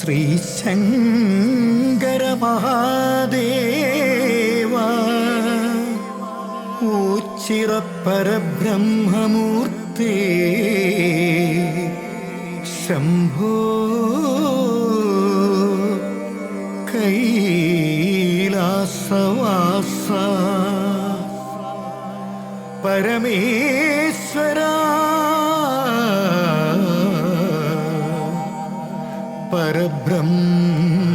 ശ്രീശങ്കര മഹാദേവ ഊച്ചിറപ്പരബ്രഹ്മമൂർത്തി. ശംഭോ കൈലാസവാസ. പരമേശ്വര. പരബ്രഹ്മമൂർത്തേ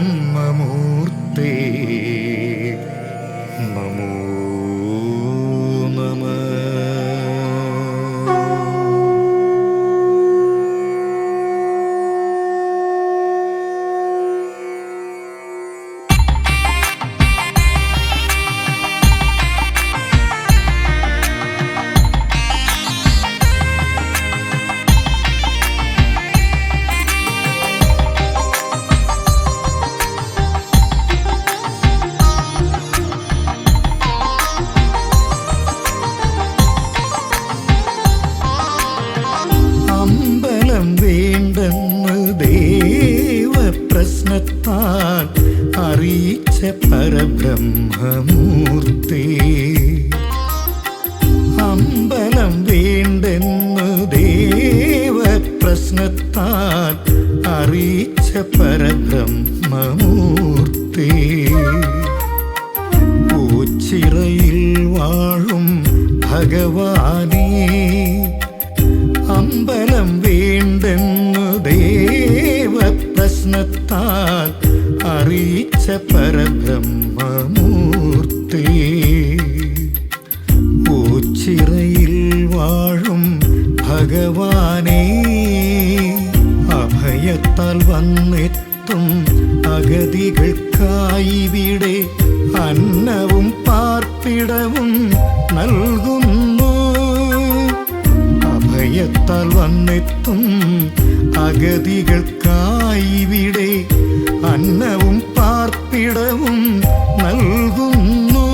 പരബ്രഹ്മമൂർത്തി അമ്പലം വേണ്ടെന്ന് ദേവ പ്രശ്നത്താൽ അറിയിച്ച പരബ്രഹ്മമൂർത്തി. പൂച്ചിറയിൽ വാഴും ഭഗവാനേ അമ്പലം വേണ്ടെന്നു ദേവ പ്രശ്നത്താൽ അറിയിച്ച പരബ്രഹ്മമൂർത്തി ഓച്ചിറയിൽ വാഴും ഭഗവാനേ അഭയത്താൽ വന്നെത്തും അഗതികൾക്കായി വിടെ അന്നവും പാർപ്പിടവും നൽകുന്നു. അഭയത്താൽ വന്നെത്തും അഗതികൾക്കായിവിടെ അന്നവും പാർപ്പിടവും നൽകുന്നു.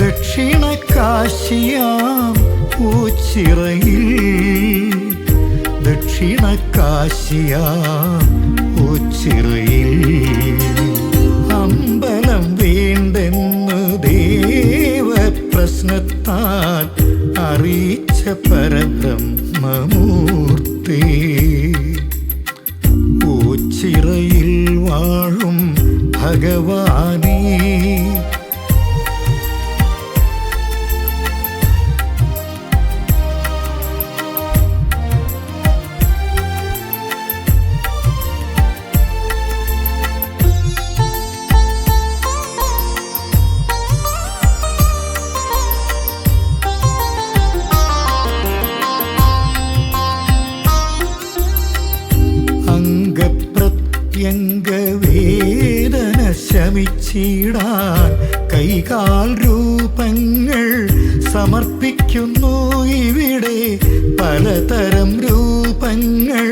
ദക്ഷിണ കാശിയാം പൂച്ചിറയിൽ. ദക്ഷിണ കാശിയാം ഊച്ചിറയിൽ ഭഗവാനേ ശമിച്ചിടാൻ കൈകാൽ രൂപങ്ങൾ സമർപ്പിക്കുന്നു. ഇവിടെ പലതരം രൂപങ്ങൾ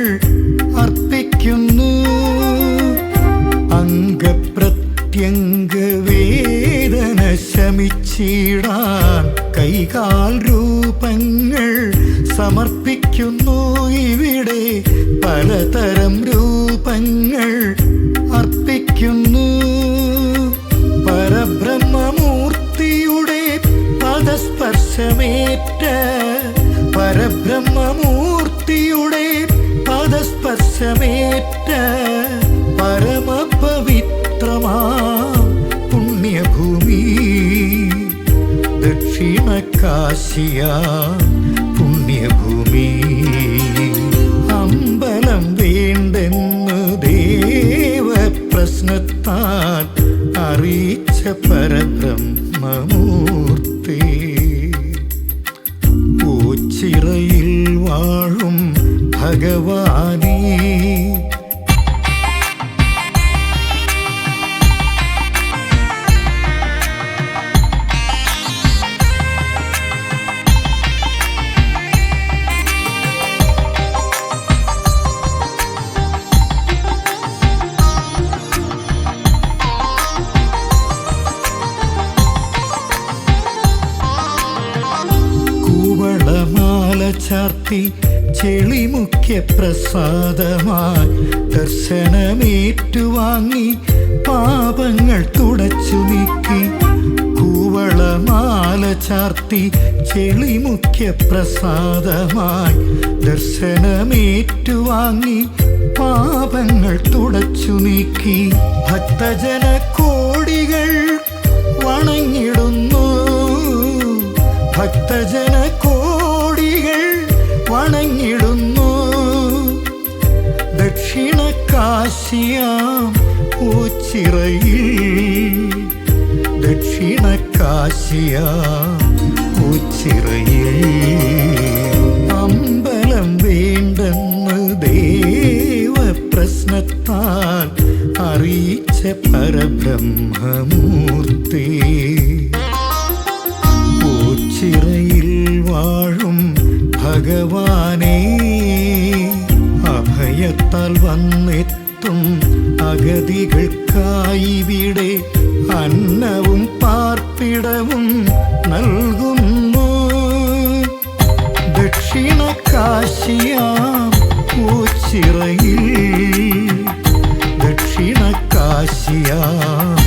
അർപ്പിക്കുന്നു. അംഗപ്രത്യംഗവേദന ശമിച്ചിടാൻ കൈകാൽ രൂപങ്ങൾ സമർപ്പിക്കുന്നു. ഇവിടെ പലതരം രൂപങ്ങൾ അർപ്പിക്കുന്നു. പദസ്പർശമേറ്റ പരമപവിത്രമാ പുണ്യഭൂമി. ദക്ഷിണ കാശിയ പുണ്യഭൂമി. അമ്പലം വേണ്ടെന്ന് ദേവ പ്രശ്നത്താൽ അറിയിച്ച പരബ്രഹ്മമൂർത്തി. ഓച്ചിറയിൽ വാഴും ഭഗവാനേ കൂവളമാല ചാർത്തി ചെളിമുഖ്യ പ്രസാദമായി ദർശനമേറ്റുവാങ്ങി പാപങ്ങൾ തുടച്ചു നീക്കി കൂവളമാല ചാർത്തി ചെളിമുഖ്യ പ്രസാദമായി ദർശനമേറ്റുവാങ്ങി പാപങ്ങൾ തുടച്ചു നീക്കി ഭക്തജന കോടികൾ വണങ്ങിടുന്നു ഭക്തജന കാശിയാം ഉച്ചിറയിൽ ദക്ഷിണ കാശിയാം ഉച്ചിറയിൽ അമ്പലം വേണ്ടെന്ന് ദേവപ്രശ്നത്താൽ അറിയിച്ച പരബ്രഹ്മമൂർത്തി അഗതികൾക്കായിവിടെ അന്നവും പാർപ്പിടവും നൽകുന്നു. ദക്ഷിണ കാശിയാം പൂച്ചിറയിൽ. ദക്ഷിണ കാശിയാം